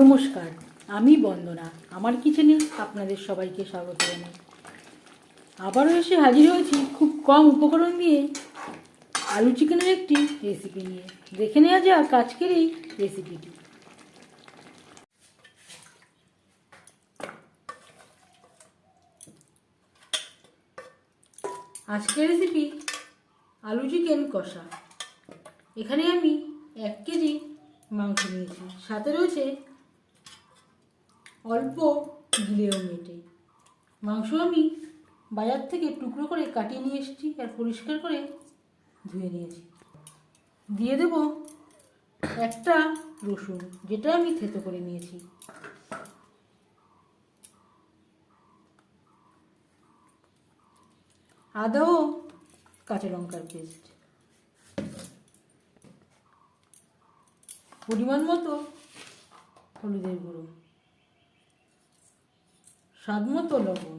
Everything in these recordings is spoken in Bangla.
নমস্কার, আমি বন্দনা। আমার কিচেনে আপনাদের সবাইকে স্বাগত জানাই। আবারও এসে হাজির হয়েছি খুব কম উপকরণ দিয়ে আলু চিকেনের একটি রেসিপি নিয়ে। দেখে নেওয়া যাক আজকের এই রেসিপিটি আজকের রেসিপি আলু চিকেন কষা। এখানে আমি এক কেজি মাংস নিয়েছি সাথে রয়েছে অল্প গিলেও মেটে। মাংস আমি বাজার থেকে টুকরো করে কাটিয়ে নিয়ে এসেছি আর পরিষ্কার করে ধুয়ে নিয়েছি। দিয়ে দেব একটা রসুন, যেটা আমি থেতো করে নিয়েছি। আদাও কাঁচা লঙ্কার পেস্ট। পরিমাণ মতো হলুদের গুঁড়ো, স্বাদ মতো লবণ,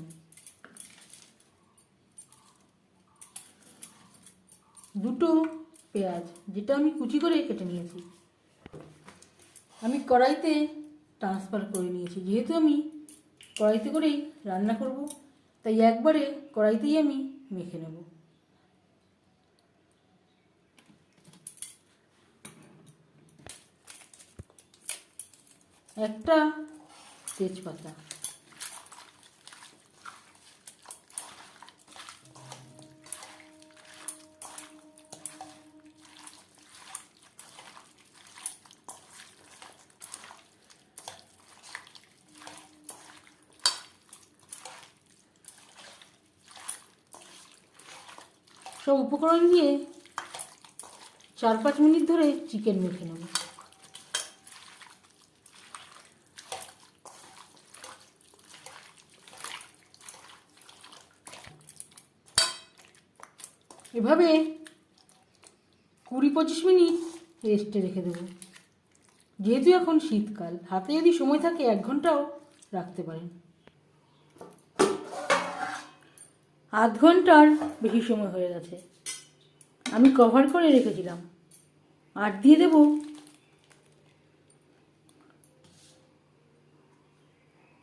দুটো পেঁয়াজ, যেটা আমি কুচি করে কেটে নিয়েছি। আমি কড়াইতে ট্রান্সফার করে নিয়েছি। যেহেতু আমি কড়াইতে করেই রান্না করব, তাই একবারে কড়াইতেই আমি মেখে নেব। একটা তেজপাতা। সব উপকরণ দিয়ে চার পাঁচ মিনিট ধরে চিকেন মেখে নেব। এভাবে কুড়ি পঁচিশ মিনিট রেস্টে রেখে দেবো। যেহেতু এখন শীতকাল, হাতে যদি সময় থাকে এক ঘন্টাও রাখতে পারেন। আধ ঘণ্টার বেশি সময় হয়ে গেছে। আমি কভার করে রেখেছিলাম। আর দিয়ে দেব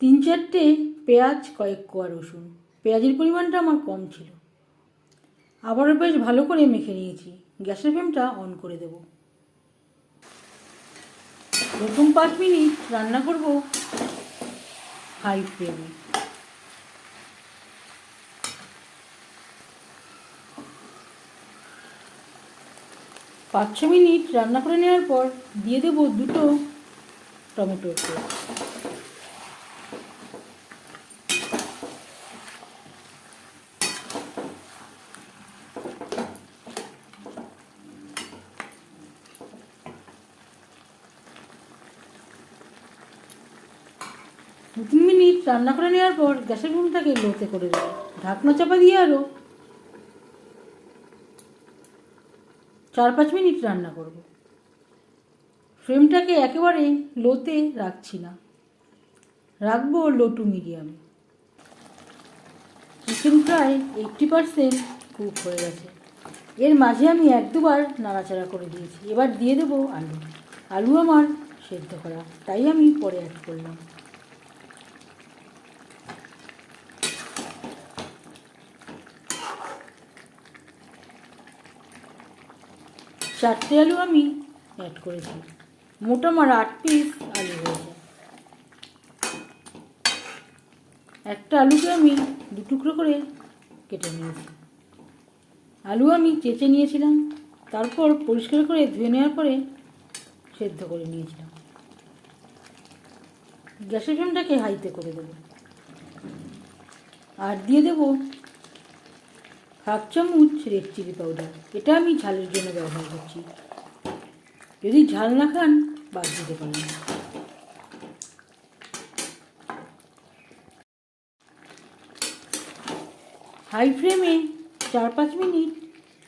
তিন চারটে পেঁয়াজ, কয়েক কোয়া রসুন। পেঁয়াজের পরিমাণটা আমার কম ছিল। আবারও বেশ ভালো করে মেখে নিয়েছি। গ্যাসের ফ্লেমটা অন করে দেব। প্রথম পাঁচ মিনিট রান্না করব হাই ফ্লেমে। পাঁচ ছ মিনিট রান্না করে নেওয়ার পর দিয়ে দেবো দুটো টমেটোর দু তিন মিনিট রান্না করে নেওয়ার পর গ্যাসের ফ্লেমটাকে লোতে করে দেবো ঢাকনা চাপা দিয়ে আরও চার পাঁচ মিনিট রান্না করব। ফ্লেমটাকে একেবারে লোতে রাখছি না। রাখব লো টু মিডিয়ামে। চিকেন প্রায় এইটটি পারসেন্ট কুক হয়ে গেছে। এর মাঝে আমি এক দুবার নাড়াচাড়া করে দিয়েছি। এবার দিয়ে দেবো আলু। আলু আমার সেদ্ধ করা, তাই আমি পরে অ্যাড করলাম। চারটে আলু আমি অ্যাড করেছি। মোট আমার আট পিস আলু হয়েছে। একটা আলুকে আমি দু টুকরো করে কেটে নিয়েছি। আলু আমি চেঁচে নিয়েছিলাম, তারপর পরিষ্কার করে ধুয়ে নেওয়ার পরে সেদ্ধ করে নিয়েছিলাম। গ্যাসের ফ্লেমটাকে হাইতে করে দেবো। আর দিয়ে দেবো হাফ চামচ রেড চিলি পাউডার এটা আমি ঝালের জন্য ব্যবহার করছি। যদি ঝাল না খান, বাদ দিতে পারেন হাই ফ্লেমে চার পাঁচ মিনিট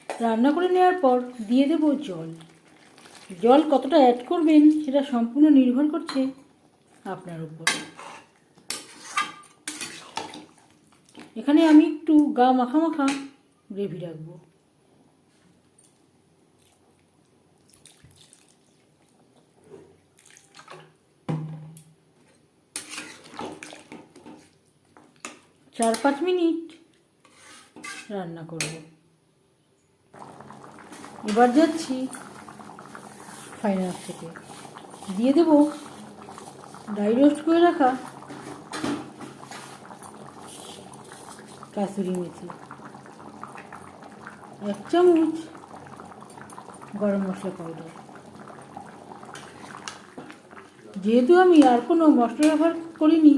রান্না করে নেওয়ার পর দিয়ে দেব জল। জল কতটা অ্যাড করবেন, সেটা সম্পূর্ণ নির্ভর করছে আপনার উপর। এখানে আমি একটু গা মাখা মাখা গ্রেভি রাখব। চার পাঁচ মিনিট রান্না করব। এবার যাচ্ছি ফাইনাল থেকে দিয়ে দেব ড্রাই রোস্ট করে রাখা কাসুরি মেথি। এক চামচ গরম মশলা পাউডার যেহেতু আমি আর কোনো মশলা ব্যবহার করিনি,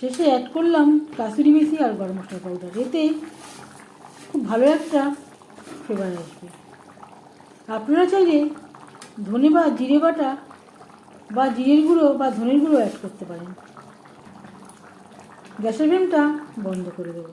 শেষে অ্যাড করলাম কাসুরি মেথি আর গরম মশলা পাউডার এতে খুব ভালো একটা ফ্লেভার আসবে। আপনারা চাইলে ধনে বা জিরে বাটা বা জিরের গুঁড়ো বা ধনের গুঁড়ো অ্যাড করতে পারেন। গ্যাসের ফ্লেমটা বন্ধ করে দেবো।